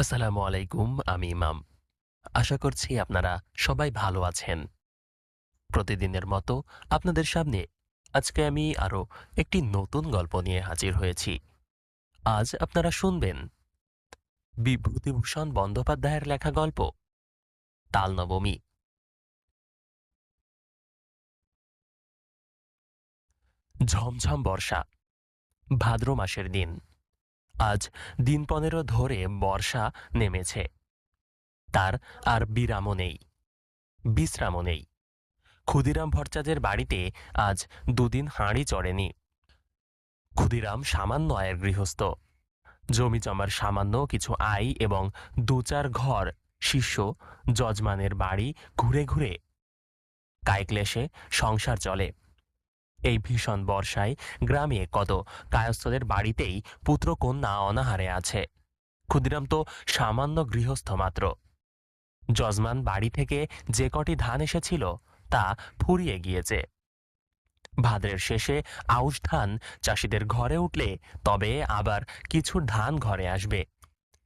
আসসালামু আলাইকুম, আমি ইমাম। আশা করছি আপনারা সবাই ভালো আছেন। প্রতিদিনের মতো আপনাদের সামনে আজকে আমি আরও একটি নতুন গল্প নিয়ে হাজির হয়েছি। আজ আপনারা শুনবেন বিভূতিভূষণ বন্দ্যোপাধ্যায়ের লেখা গল্প তাল নবমী ঝমঝম বর্ষা, ভাদ্র মাসের দিন। আজ দিন পনেরো ধরে বর্ষা নেমেছে। তার আর বিরামও নেই, বিশ্রামও নেই। ক্ষুদিরাম ভট্টাচার্যের বাড়িতে আজ দুদিন হাঁড়ি চড়েনি। ক্ষুদিরাম সামান্য আয়ের গৃহস্থ। জমি জমার সামান্য কিছু আয় এবং দু চার ঘর, শিষ্য, যজমানের বাড়ি ঘুরে ঘুরে। কায়ক্লেশে সংসার চলে। এই ভীষণ বর্ষায় গ্রামে কত কায়স্থদের বাড়িতেই পুত্রকন্যা অনাহারে আছে। ক্ষুদিরাম তো সামান্য গৃহস্থ মাত্র। যজমান বাড়ি থেকে যে কটি ধান এসেছিল তা ফুরিয়ে গিয়েছে। ভাদ্রের শেষে আউশ ধান চাষিদের ঘরে উঠলে তবে আবার কিছু ধান ঘরে আসবে।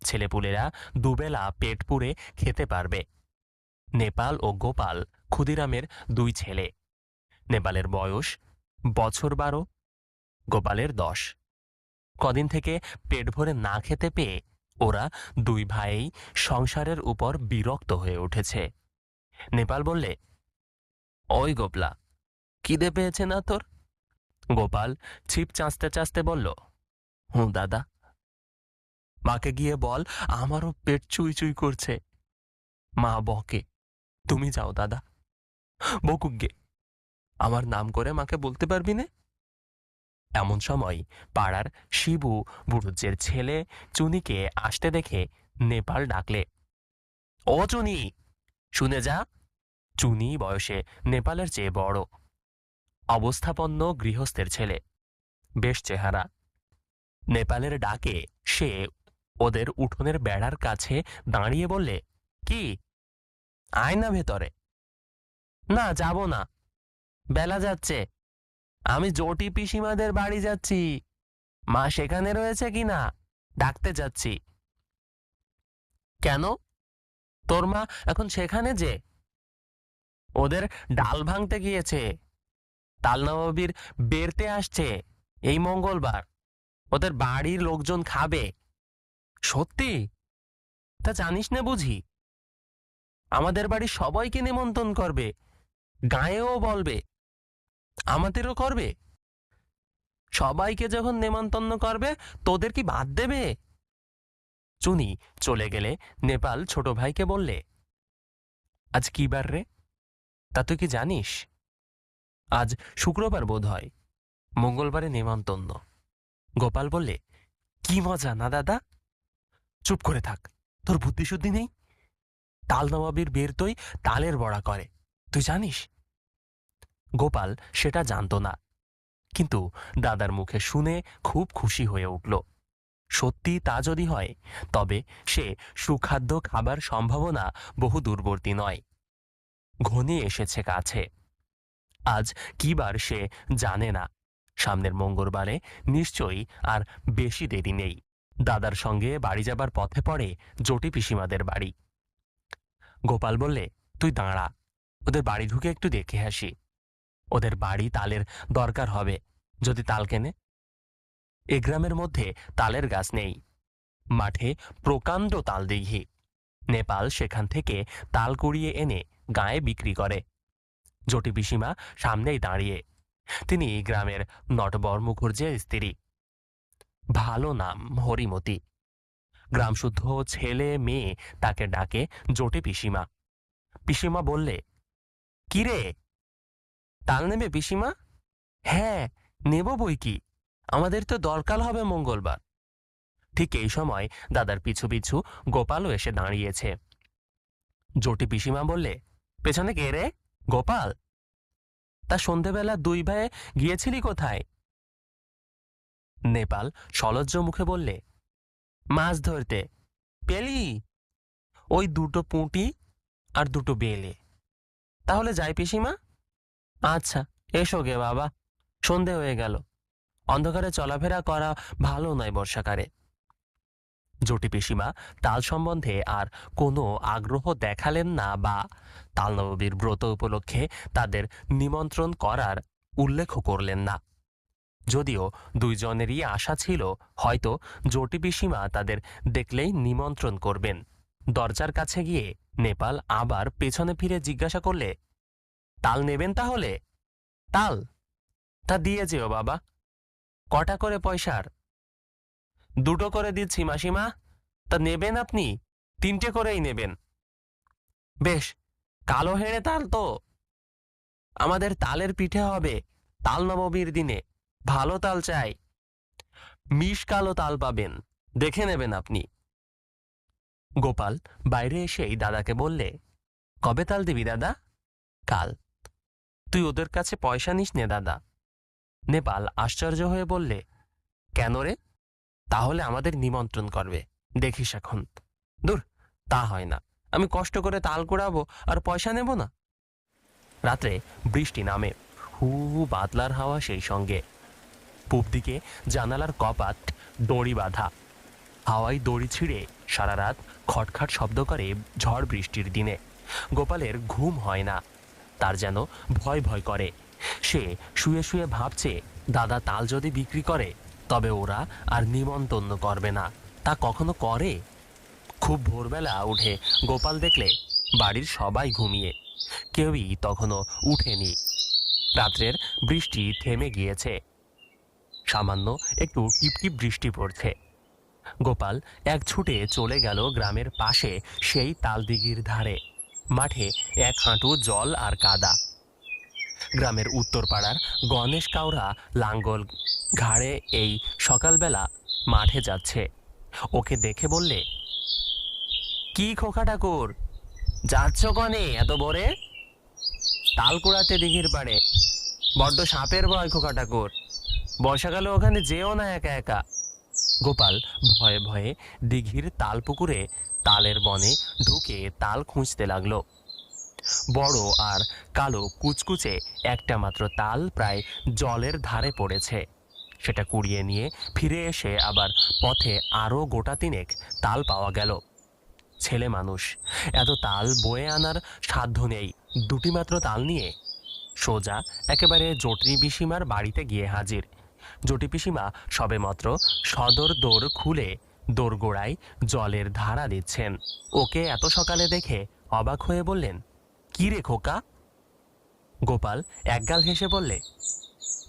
ছেলেপুলেরা দুবেলা পেট পুড়ে খেতে পারবে। নেপাল ও গোপাল ক্ষুদিরামের দুই ছেলে। নেপালের বয়স বছর বারো, গোপালের দশ। কদিন থেকে পেট ভরে না খেতে পেয়ে ওরা দুই ভাইই সংসারের উপর বিরক্ত হয়ে উঠেছে। নেপাল বললে, ওই গোপলা, খিদে পেয়েছে না তোর? গোপাল ছিপ চাঁচতে চাঁচতে বলল, হুঁ দাদা। মাকে গিয়ে বল, আমারও পেট চুই চুই করছে। মা বকে, তুমি যাও দাদা, বকুক গে। আমার নাম করে মাকে বলতে পারবি না? এমন সময় পাড়ার শিবু বুড়ুজ্জের ছেলে চুনিকে আসতে দেখে নেপাল ডাকলে, ও চুনি, শুনে যা। চুনি বয়সে নেপালের চেয়ে বড়। অবস্থাপন্ন গৃহস্থের ছেলে। বেশ চেহারা। নেপালের ডাকে সে ওদের উঠোনের বেড়ার কাছে দাঁড়িয়ে বললে, কি? আয় না ভেতরে। না, যাব না। বেলা যাচ্ছে। আমি জটি পিসিমাদের বাড়ি যাচ্ছি। মা সেখানে রয়েছে কি না ডাকতে যাচ্ছি। কেন? তোর মা এখন সেখানে যে? ওদের ডাল ভাঙতে গিয়েছে। তালনবাবির বেরতে আসছে এই মঙ্গলবার। ওদের বাড়ির লোকজন খাবে। সত্যি? তা জানিস না বুঝি? আমাদের বাড়ির সবাইকে নিমন্ত্রণ করবে। গায়েও বলবে। আমাদেরও করবে? সবাইকে যখন নেমন্তন্ন করবে, তোদের কি বাদ দেবে? চুনি চলে গেলে নেপাল ছোট ভাইকে বললে, আজ কি বার রে? তা তুই কি জানিস? আজ শুক্রবার বোধ হয়। মঙ্গলবারে নেমন্তন্ন। গোপাল বললে, কি মজা না দাদা? চুপ করে থাক, তোর বুদ্ধি শুদ্ধি নেই? তাল নবাবির বের তৈ তালের বড়া করে। তুই জানিস গোপাল সেটা জানত না। কিন্তু দাদার মুখে শুনে খুব খুশি হয়ে উঠল। সত্যি তা যদি হয়, তবে সে সুখাদ্য খাবার সম্ভাবনা বহু দূরবর্তী নয়। ঘনিয়ে এসেছে কাছে। আজ কি বার সে জানে না। সামনের মঙ্গলবারে নিশ্চয়ই আর বেশি দেরি নেই। দাদার সঙ্গে বাড়ি যাবার পথে পড়ে জটি পিসিমাদের বাড়ি। গোপাল বললে, তুই দাঁড়া, ওদের বাড়ি ঢুকে একটু দেখে আসি। ওদের বাড়ি তালের দরকার হবে, যদি তাল কেনে। এ গ্রামের মধ্যে তালের গাছ নেই। মাঠে প্রকাণ্ড তাল দিঘি। নেপাল সেখান থেকে তাল কুড়িয়ে এনে গায়ে বিক্রি করে। জটি পিসিমা সামনেই দাঁড়িয়ে। তিনি এই গ্রামের নটবর মুখুর্জের স্ত্রী। ভালো নাম হরিমতি। গ্রামশুদ্ধ ছেলে মেয়ে তাকে ডাকে জটি পিসিমা। পিসিমা বললে, কিরে তাল নেবে পিসিমা? হ্যাঁ নেব বই কি? আমাদের তো দরকার হবে মঙ্গলবার। ঠিক এই সময় দাদার পিছু পিছু গোপালও এসে দাঁড়িয়েছে। জটি পিসিমা বললে, পেছনে কে রে? গোপাল? তা সন্ধেবেলা দুই ভাইয়ে গিয়েছিলি কোথায়? নেপাল সলজ্জ মুখে বললে, মাছ ধরতে। পেলি? ওই দুটো পুঁটি আর দুটো বেলে। তাহলে যাই পিসিমা। আচ্ছা এসো গে বাবা। সন্ধে হয়ে গেল। অন্ধকারে চলাফেরা করা ভালো নয় বর্ষাকালে। জটি পিসিমা তাল সম্বন্ধে আর কোনো আগ্রহ দেখালেন না বা তালনবীর ব্রত উপলক্ষে তাদের নিমন্ত্রণ করার উল্লেখও করলেন না। যদিও দুইজনেরই আশা ছিল, হয়তো জটি পিসিমা তাদের দেখলেই নিমন্ত্রণ করবেন। দরজার কাছে গিয়ে নেপাল আবার পেছনে ফিরে জিজ্ঞাসা করলে তাল নেবেন তাহলে? তাল? তা দিয়ে যেও বাবা। কটা করে পয়সার? দুটো করে দিচ্ছি মাসিমা। তা নেবেন আপনি? তিনটে করেই নেবেন। বেশ, কালো হেড়ে তাল তো। আমাদের তালের পিঠে হবে তাল নবমীর দিনে। ভালো তাল চাই। মিশ কালো তাল পাবেন, দেখে নেবেন আপনি। গোপাল বাইরে এসেই দাদাকে বললে, কবে তাল দিবি দাদা? কাল। তুই ওদের কাছে পয়সা নিস নে, দাদা। নেপাল আশ্চর্য হয়ে বললে, কেন রে? তাহলে আমাদের নিমন্ত্রণ করবে। দেখিস এখন। দূর, তা হয় না। আমি কষ্ট করে তাল কুড়াবো আর পয়সা নেব না? রাত্রে বৃষ্টি নামে। হু বাদলার হাওয়া সেই সঙ্গে। পূব দিকে জানালার কপাট, দড়ি বাঁধা। হাওয়ায় দড়ি ছিঁড়ে সারা রাত খটখট শব্দ করে ঝড় বৃষ্টির দিনে। গোপালের ঘুম হয় না। তার যেন ভয় ভয় করে। সে শুয়ে শুয়ে ভাবছে, দাদা তাল যদি বিক্রি করে, তবে ওরা আর নিমন্তন্ন করবে না। তা কখনো করে? খুব ভোরবেলা উঠে গোপাল দেখলে বাড়ির সবাই ঘুমিয়ে। কেউই তখনও উঠেনি। রাত্রের বৃষ্টি থেমে গিয়েছে। সামান্য একটু টিপটিপ বৃষ্টি পড়ছে। গোপাল এক ছুটে চলে গেল গ্রামের পাশে সেই তালদিঘির ধারে। মাঠে এক হাঁটু জল আর কাদা। গ্রামের উত্তরপাড়ার গণেশ কাউরা লাঙ্গল ঘাড়ে এই সকালবেলা মাঠে যাচ্ছে। ওকে দেখে বললে, কি খোকা ঠাকুর? যাচ্ছ কনে এত ভোরে? তাল কুড়াতে দিঘির পাড়ে। বড্ড সাপের ভয় খোকা ঠাকুর। বর্ষাকালে ওখানে যেও না একা একা। গোপাল ভয়ে ভয়ে দিঘির তাল পুকুরে তালের বনে ঢুকে তাল খুঁজতে লাগল। বড় আর কালো কুচকুচে একটা মাত্র তাল প্রায় জলের ধারে পড়েছে। সেটা কুড়িয়ে নিয়ে ফিরে এসে আবার পথে আরও গোটা তিনেক তাল পাওয়া গেল। ছেলে মানুষ, এত তাল বয়ে আনার সাধ্য নেই, দুটি মাত্র তাল নিয়ে। সোজা, একেবারে জটি পিসিমার বাড়িতে গিয়ে হাজির। জটি পিসিমা সবেমাত্র সদর দোর খুলে দোরগোড়ায় জলের ধারা দিচ্ছেন। ওকে এত সকালে দেখে অবাক হয়ে বললেন, কি রে খোকা? গোপাল একগাল হেসে বললে,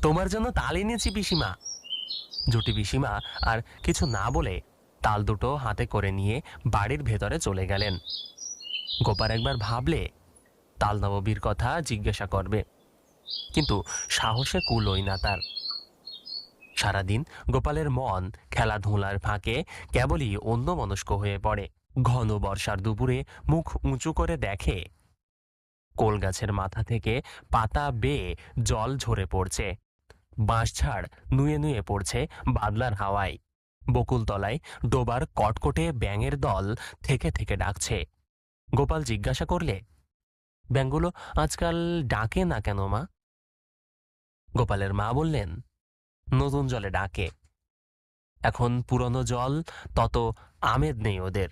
তোমার জন্য তাল এনেছি পিসিমা। জুটি পিসিমা আর কিছু না বলে তাল দুটো হাতে করে নিয়ে বাড়ির ভেতরে চলে গেলেন। গোপাল একবার ভাবলে তাল নববীর কথা জিজ্ঞাসা করবে, কিন্তু সাহসে কুলোই না তার। সারাদিন গোপালের মন খেলাধুলার ফাঁকে কেবলই অন্য মনস্ক হয়ে পড়ে। ঘন বর্ষার দুপুরে মুখ উঁচু করে দেখে কোল গাছের মাথা থেকে পাতা বেয়ে জল ঝরে পড়ছে। বাঁশঝাড় নুয়ে নুয়ে পড়ছে বাদলার হাওয়ায়। বকুলতলায় ডোবার কটকটে ব্যাঙের দল থেকে থেকে ডাকছে। গোপাল জিজ্ঞাসা করলে, ব্যাঙগুলো আজকাল ডাকে না কেন মা? গোপালের মা বললেন নতুন জলে ডাকে। এখন পুরনো জল, তত আমেদ নেই ওদের।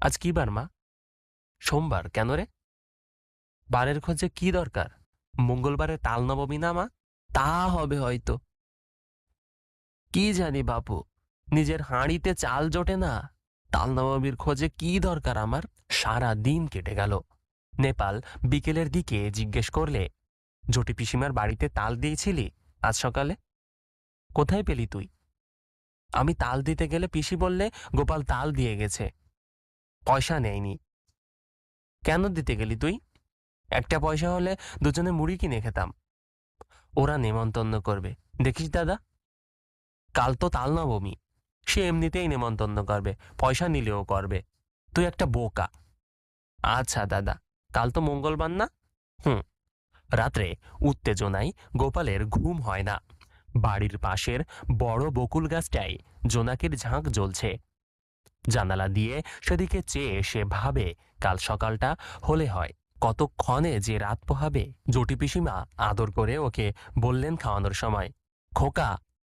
আজ কি বার, মা? সোমবার, কেন রে? বারের খোঁজে কি দরকার? মঙ্গলবারে তাল নবমী না, মা? তা হবে হয়তো। কি জানি বাপু, নিজের হাঁড়িতে চাল জোটে না? তাল নবমীর খোঁজে কি দরকার আমার? সারা দিন কেটে গেল। নেপাল বিকেলের দিকে জিজ্ঞেস করলে, জটি পিসিমার বাড়িতে তাল দিয়েছিলি? আজ সকালে? কোথায় পেলি তুই? আমি তাল দিতে গেলে পিসি বললে, গোপাল তাল দিয়ে গেছে। পয়সা নেয়নি কেন দিতে গেলি তুই? একটা পয়সা হলে দুজনে মুড়ি কিনে খেতাম। ওরা নেমন্তন্ন করবে। দেখিস দাদা। কাল তো তাল নবমী। সে এমনিতেই নেমন্তন্ন করবে। পয়সা নিলেও করবে। তুই একটা বোকা। আচ্ছা দাদা, কাল তো মঙ্গলবার না? হুম। রাত্রে উত্তেজনায় গোপালের ঘুম হয় না। বাড়ির পাশের বড় বকুল গাছটায় জোনাকির ঝাঁক জ্বলছে। জানালা দিয়ে সেদিকে চেয়ে সে ভাবে, কাল সকালটা হলে হয়, কতক্ষণে যে রাত পোহাবে? জটি পিসিমা আদর করে ওকে বললেন খাওয়ানোর সময়, খোকা,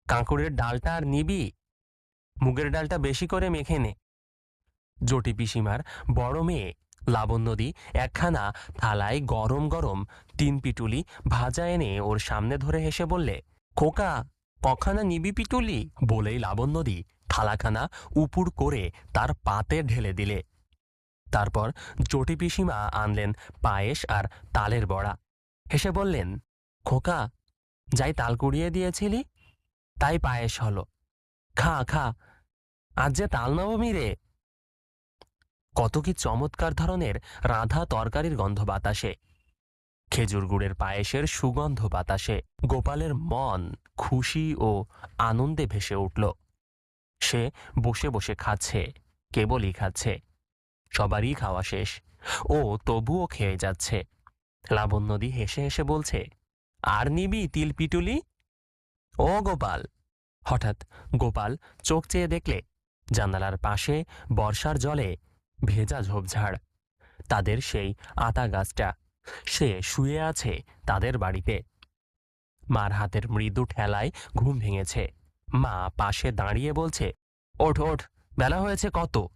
কাঁকুড়ের ডালটা আর নিবি? মুগের ডালটা বেশি করে মেখে নে। জটি পিসিমার বড় মেয়ে লাবণ্যদি একখানা থালায় গরম গরম তিন পিটুলি ভাজা এনে ওর সামনে ধরে হেসে বললে, খোকা, কখানা নিবি পিটুলি? বলেই লাবণ্যদি থালাখানা উপুর করে তার পাতে ঢেলে দিলে। তারপর জটি পিসিমা আনলেন পায়েস আর তালের বড়া। হেসে বললেন, খোকা, যাই তাল কুড়িয়ে দিয়েছিলি, তাই পায়েস হলো। খা খা, আজ যে তাল নবমী রে কত কি চমৎকার ধরনের রাধা তরকারির গন্ধ বাতাসে। খেজুর গুড়ের পায়েসের সুগন্ধ বাতাসে গোপালের মন খুশি ও আনন্দে ভেসে উঠল। সে বসে বসে খাচ্ছে, কেবলই খাচ্ছে। সবারই খাওয়া শেষ। ও তবুও খেয়ে যাচ্ছে। লাবণ্যদি হেসে হেসে বলছে, আর নিবি তিল পিটুলি ও গোপাল। হঠাৎ গোপাল চোখ চেয়ে দেখলে জানালার পাশে বর্ষার জলে ভেজা ঝোপঝাড়। তাদের সেই আতা গাছটা। সে শুয়ে আছে তাদের বাড়িতে। মার হাতের মৃদু ঠেলায় ঘুম ভেঙেছে। মা পাশে দাঁড়িয়ে বলছে, ওঠ ওঠ, বেলা হয়েছে কত?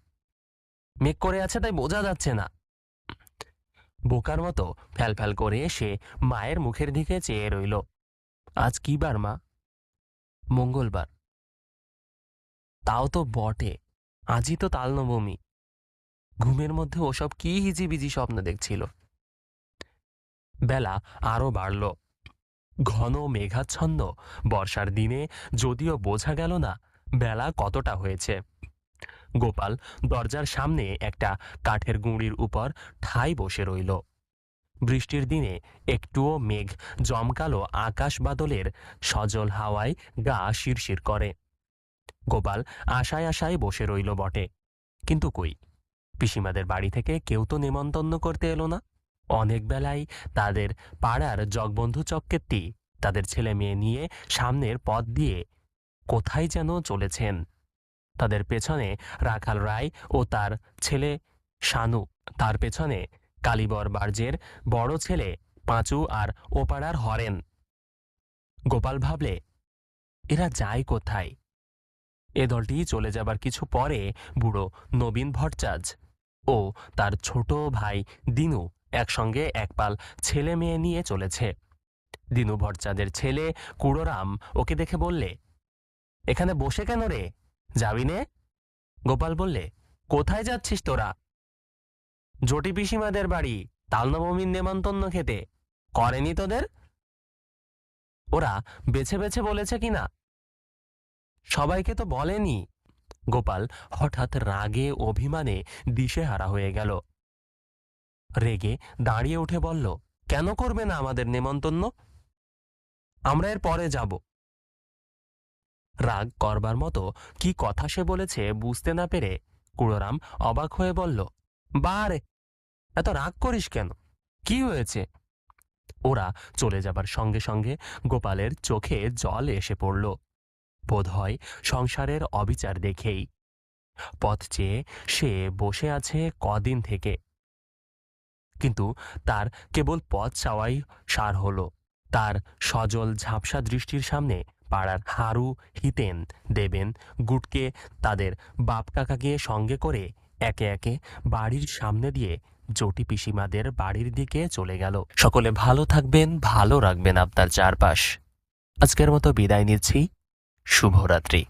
মেঘ করে আছে তাই বোঝা যাচ্ছে না। বোকার মতো ফ্যালফ্যাল করে সে মায়ের মুখের দিকে চেয়ে রইল। আজ কি বার, মা? মঙ্গলবার। তাও তো বটে। আজই তো তালনবমী। ঘুমের মধ্যে ওসব কি হিজিবিজি স্বপ্ন দেখছিল? বেলা আরও বাড়ল। ঘন মেঘাচ্ছন্ন, বর্ষার দিনে যদিও বোঝা গেল না বেলা কতটা হয়েছে। গোপাল দরজার সামনে একটা কাঠের গুঁড়ির উপর ঠাই বসে রইল। বৃষ্টির দিনে একটুও মেঘ জমকালো আকাশ বাদলের সজল হাওয়ায় গা শিরশির করে। গোপাল আশায় আশায় বসে রইল বটে, কিন্তু কই? পিসিমাদের বাড়ি থেকে কেউ তো নেমন্তন্ন করতে এলো না। অনেক বেলায় তাদের পাড়ার জগবন্ধু চক্কেত্তি তাদের ছেলে মেয়ে নিয়ে সামনের পথ দিয়ে কোথায় যেন চলেছেন। তাদের পেছনে রাখাল রায় ও তার ছেলে শানু, তার পেছনে কালীবর বার্জের বড় ছেলে পাঁচু আর ওপাড়ার হরেন। গোপাল ভাবলে, এরা যায় কোথায়? এ দলটি চলে যাবার কিছু পরে বুড়ো নবীন ভট্টাচ ও তার ছোট ভাই দিনু একসঙ্গে একপাল ছেলে মেয়ে নিয়ে চলেছে। দিনু ভট্টাচের ছেলে কুড়োরাম ওকে দেখে বললে, এখানে বসে কেন রে? যাবি নে? গোপাল বললে, কোথায় যাচ্ছিস তোরা? জটি পিসিমাদের বাড়ি, তালনবমীর নেমন্তন্ন খেতে। করেনি তোদের? ওরা বেছে বেছে বলেছে কিনা সবাইকে তো বলেনি। গোপাল হঠাৎ রাগে অভিমানে দিশেহারা হয়ে গেল। রেগে দাঁড়িয়ে উঠে বলল, কেন করবে না আমাদের নেমন্তন্ন? আমরা এর পরে যাব। রাগ করবার মতো কি কথা সে বলেছে বুঝতে না পেরে কুড়োরাম অবাক হয়ে বলল, বারে, এত রাগ করিস কেন? কি হয়েছে? ওরা চলে যাবার সঙ্গে সঙ্গে গোপালের চোখে জল এসে পড়ল। বোধহয় সংসারের অবিচার দেখেই। পথ চেয়ে সে বসে আছে কদিন থেকে। কিন্তু তার কেবল পথ চাওয়াই সার হল। তার সজল ঝাপসা দৃষ্টির সামনে পাড়ার হারু, হিতেন, দেবেন, গুটকে তাদের বাপ কাকাকে সঙ্গে করে একে একে বাড়ির সামনে দিয়ে জটি পিসিমাদের বাড়ির দিকে চলে গেল। সকলে ভালো থাকবেন, ভালো রাখবেন আপনার চারপাশ। আজকের মতো বিদায় নিচ্ছি। শুভরাত্রি।